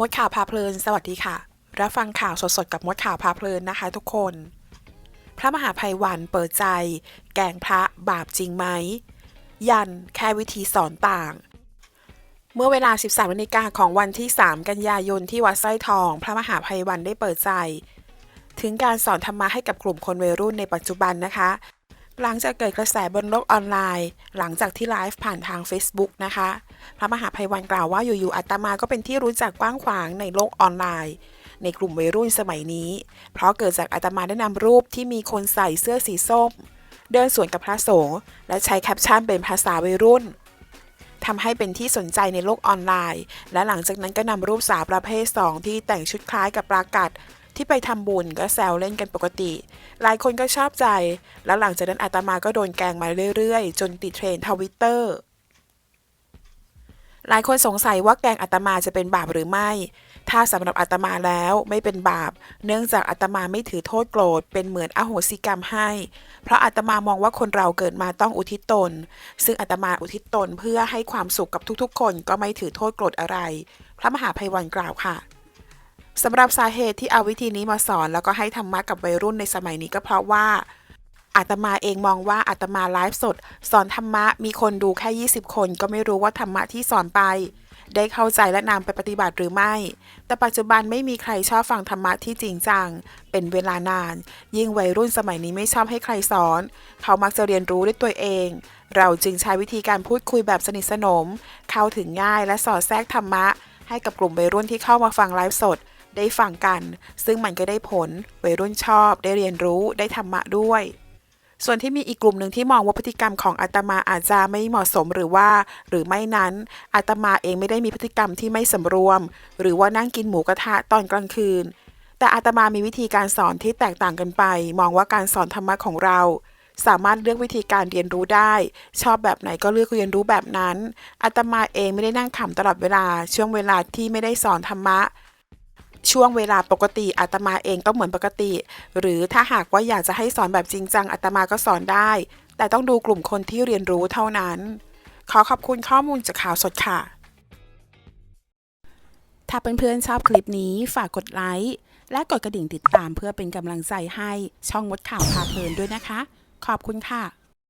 มดข่าวพาเพลิน สวัสดีค่ะ รับฟังข่าวสดๆ กับมดข่าวพาเพลินนะคะทุกคน พระมหาภัยวันเปิดใจ แกงพระบาปจริงไหม ยันแค่วิธีสอนต่าง เมื่อเวลา 13นาฬิกาของวันที่ 3 กันยายนที่วัดสร้อยทอง พระมหาภัยวันได้เปิดใจ ถึงการสอนธรรมะให้กับกลุ่มคนวัยรุ่นในปัจจุบันนะคะ หลังจากเกิดกระแสบนโลกออนไลน์ หลังจากที่ไลฟ์ผ่านทาง Facebook นะคะ พระมหาภัยวันกล่าวว่าอยู่ๆอาตมาก็เป็นที่รู้จักกว้างขวางในโลกออนไลน์ ในกลุ่มวัยรุ่นสมัยนี้ เพราะเกิดจากอาตมาได้นำรูปที่มีคนใส่เสื้อสีส้ม เดินสวนกับพระสงฆ์และใช้แคปชั่นเป็นภาษาวัยรุ่นทำให้เป็นที่สนใจในโลกออนไลน์ และหลังจากนั้นก็นำรูปสาวประเภท 2 ที่แต่งชุดคล้ายกับปรากัด ที่ไปทำบุญก็แซวเล่นกันปกติ หลายคนก็ชอบใจ แล้วหลังจากนั้นอาตมาก็โดนแกงมาเรื่อยๆ จนติดเทรนทวิตเตอร์หลายคนสงสัยว่าแกงอาตมาจะเป็นบาปหรือไม่ ถ้าสำหรับอาตมาแล้วไม่เป็นบาป เนื่องจากอาตมาไม่ถือโทษโกรธ เป็นเหมือนอโหสิกรรมให้ เพราะอาตมามองว่าคนเราเกิดมาต้องอุทิศตน ซึ่งอาตมาอุทิศตนเพื่อให้ความสุขกับทุกๆ คนก็ไม่ถือโทษโกรธอะไร พระมหาภัยวันกล่าวค่ะ สำหรับสาเหตุที่เอาวิธีนี้มาสอน แล้วก็ให้ธรรมะกับวัยรุ่นในสมัยนี้ก็เพราะว่าอาตมาเองมองว่าอาตมาไลฟ์สด สอนธรรมะมีคนดูแค่ 20 คน ก็ไม่รู้ว่าธรรมะที่สอนไป ได้เข้าใจและนำไปปฏิบัติหรือไม่ แต่ปัจจุบันไม่มีใครชอบฟังธรรมะที่จริงจัง เป็นเวลานาน ยิ่งวัยรุ่นสมัยนี้ไม่ชอบให้ใครสอน เขามักจะเรียนรู้ด้วยตัวเอง เราจึงใช้วิธีการพูดคุยแบบสนิทสนม เข้าถึงง่ายและสอดแทรกธรรมะ ให้กับกลุ่มวัยรุ่นที่เข้ามาฟังไลฟ์สด ได้ฟังกัน ซึ่งมันก็ได้ผลวัยรุ่นชอบ ได้เรียนรู้ได้ธรรมะด้วย ส่วนที่มีอีกกลุ่มหนึ่งที่มองว่าพฤติกรรมของอาตมาอาจจะไม่เหมาะสมหรือว่า หรือไม่นั้นอาตมาเองไม่ได้มีพฤติกรรมที่ไม่สำรวม หรือว่านั่งกินหมูกระทะตอนกลางคืน แต่อาตมามีวิธีการสอนที่แตกต่างกันไป มองว่าการสอนธรรมะของเราสามารถเลือกวิธีการเรียนรู้ได้ ชอบแบบไหนก็เลือกเรียนรู้แบบนั้นอาตมาเองไม่ได้นั่งขำตลอดเวลา ช่วงเวลาที่ไม่ได้สอนธรรมะ ช่วงเวลาปกติอาตมาเองก็เหมือนปกติ หรือถ้าหากว่าอยากจะให้สอนแบบจริงจังอาตมาก็สอนได้ แต่ต้องดูกลุ่มคนที่เรียนรู้เท่านั้น ขอขอบคุณข้อมูลจากข่าวสดค่ะ ถ้าเพื่อนๆชอบคลิปนี้ฝากกดไลค์และกดกระดิ่งติดตามเพื่อเป็นกำลังใจให้ช่องมดข่าวพาเพลินด้วยนะคะ ขอบคุณค่ะ